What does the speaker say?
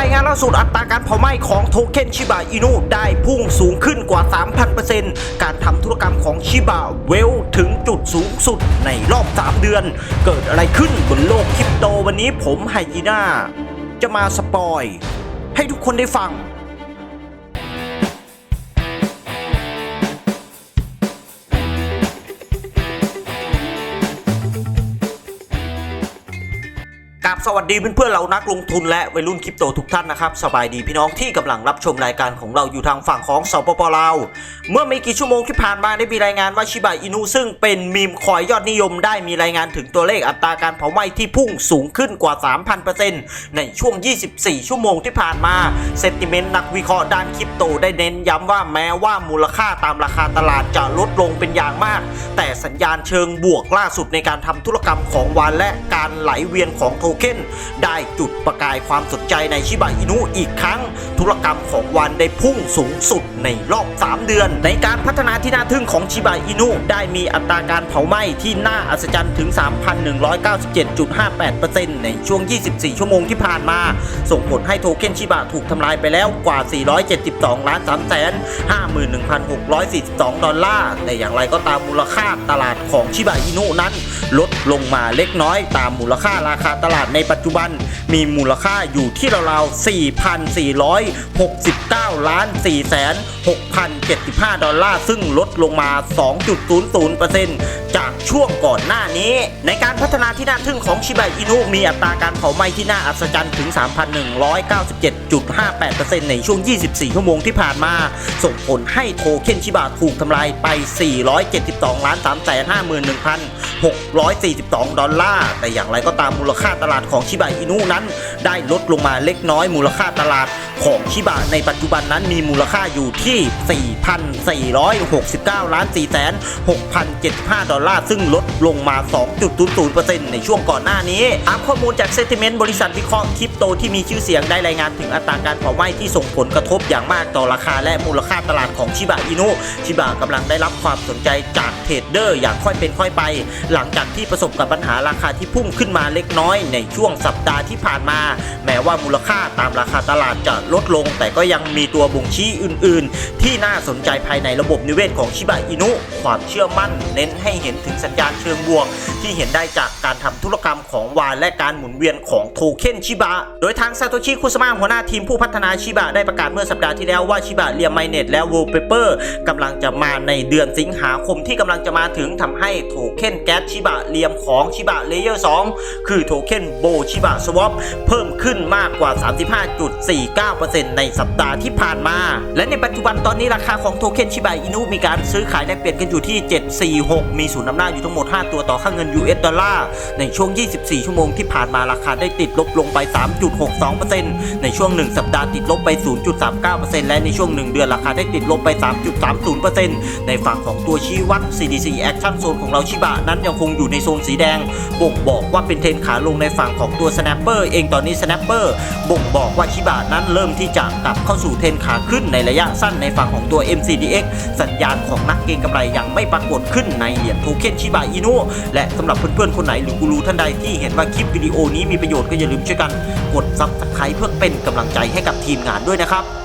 รายงานล่าสุดอัตราการเผาไหม้ของโทเค็นชิบะอินุได้พุ่งสูงขึ้นกว่า 3,000%การทำธุรกรรมของชิบะเวลถึงจุดสูงสุดในรอบ 3 เดือน เกิดอะไรขึ้นบนโลกคริปโตวันนี้ผมไฮยีน่า จะมาสปอย ให้ทุกคนได้ฟัง กับสวัสดีเพื่อนๆเรานักลงทุนและวัยรุ่นคริปโตทุกท่านนะครับ สบายดีพี่น้องที่กำลังรับชมรายการของเราอยู่ทางฝั่งของสปปลาว เมื่อไม่กี่ชั่วโมงที่ผ่านมาได้มีรายงานว่าชิบะอินุซึ่งเป็นมีมคอยยอดนิยมได้มีรายงานถึงตัวเลขอัตราการเผาไหม้ที่พุ่งสูงขึ้นกว่า 3,000%ในช่วง 24 ชั่วโมงที่ผ่านมาเซนติเมนต์นักวิเคราะห์ด้านคริปโตได้เน้นย้ำว่าแม้ว่ามูลค่าตามราคาตลาดจะลดลงเป็นอย่างมาก แต่สัญญาณเชิงบวกล่าสุดในการทำธุรกรรมของวันและการไหลเวียนของโทเคนได้จุดประกายความสนใจในชิบะอินุอีกครั้ง ธุรกรรมของวันได้พุ่งสูงสุดในรอบ 3 เดือน ในการพัฒนาที่น่าทึ่งของชิบะอินุได้มีอัตราการเผาไหม้ที่น่าอัศจรรย์ถึง 3,197.58%ในช่วง 24 ชั่วโมงที่ผ่านมา ส่งผลให้โทเค็นชิบะถูกทำลายไปแล้วกว่า 472 ล้าน3แสน51,642 ดอลลาร์ แต่อย่างไรก็ตามมูลค่าตลาดของชิบะอินุนั้น ลดลงมาเล็กน้อยตามมูลค่าราคาตลาดในปัจจุบัน มีมูลค่าอยู่ที่ราวๆ4,469 ล้าน 4,675 ดอลลาร์ ซึ่งลดลงมา 2.00%จากช่วงก่อนหน้านี้ ในการพัฒนาที่น่าทึ่งของชิบะอินุมีอัตราการเผาไหม้ที่น่าอัศจรรย์ถึง 3,197.58%ในช่วง 24 ชั่วโมงที่ผ่านมา ส่งผลให้โทเค็นชิบะถูกทำลายไป 472 ล้าน3 5 1 0 0 0 642 ดอลลาร์ แต่อย่างไรก็ตามมูลค่าตลาดของชิบะอินุนั้น ได้ลดลงมาเล็กน้อยมูลค่าตลาดของชิบะในปัจจุบันนั้นมีมูลค่าอยู่ที่ 4,469 ล้าน4แสน6,075 ดอลลาร์ ซึ่งลดลงมา 2.00%ในช่วงก่อนหน้านี้ตามข้อมูลจากเซติเมนต์บริษัทวิเคราะห์คริปโตที่มีชื่อเสียงได้รายงานถึงอัตราการเผาไหม้ที่ส่งผลกระทบอย่างมากต่อราคาและมูลค่าตลาดของชิบะอินุชิบะกำลังได้รับความสนใจจากเทรดเดอร์อย่างค่อยเป็นค่อยไป หลังจากที่ประสบกับปัญหาราคาที่พุ่งขึ้นมาเล็กน้อยในช่วงสัปดาห์ที่ผ่านมา แม้ว่ามูลค่าตามราคาตลาดจะลดลง แต่ก็ยังมีตัวบ่งชี้อื่น ๆ ที่น่าสนใจภายในระบบนิเวศของชิบะอินุ ความเชื่อมั่น เน้นให้เห็นถึงสัญญาณเชิงบวก ที่เห็นได้จากการทำธุรกรรมของวานและการหมุนเวียนของโทเค็นชิบะ โดยทางซาโตชิคุสมาหัวหน้าทีมผู้พัฒนาชิบะได้ประกาศเมื่อสัปดาห์ที่แล้วว่าชิบะเรียมไมเน็ตและโวลเปเปอร์กำลังจะมาในเดือนสิงหาคมที่กำลังจะมาถึงทำให้โทเค็นแก๊สชิบะเรียมของชิบะเลเยอร์ 2 คือโทเค็นโบชิบะสวอปเพิ่มขึ้นมากกว่า 35.49%ในสัปดาห์ที่ผ่านมา และในปัจจุบันตอนนี้ราคาของโทเค็นชิบะอินุมีการซื้อขายแลกเปลี่ยนกันอยู่ที่ 746 มีศูนย์อำนาจอยู่ทั้งหมด 5 ตัวต่อค่าเงิน US ดอลลาร์ในช่วง 24 ชั่วโมงที่ผ่านมาราคาได้ติดลบลงไป 3.62%ในช่วง 1 สัปดาห์ติดลบไป 0.39%และในช่วง 1 เดือนราคาได้ติดลบไป 3.30%ในฝั่งของตัวชี้วัด CDC Action Zone ของเราชิบะนั้นยังคงอยู่ในโซนสีแดง บ่งบอกว่าเป็นเทรนขาลงในฝั่งของตัว Snapper เองตอนนี้ Snapper บ่งบอกว่าชิบะนั้นเริ่มที่จะกลับเข้าสู่เทรนขาขึ้นในระยะสั้นในฝั่งของตัว MCDX สัญญาณของนักเก็งกำไรยังไม่ปรากฏขึ้นในเหรียญโทเค็นชิบะอินุและสำหรับเพื่อนๆ คนไหนหรือกูรูท่านใดที่เห็นว่าคลิปวิดีโอนี้มีประโยชน์ก็อย่าลืมช่วยกัน กดซับสไครต์เพื่อเป็นกำลังใจให้กับทีมงานด้วยนะครับ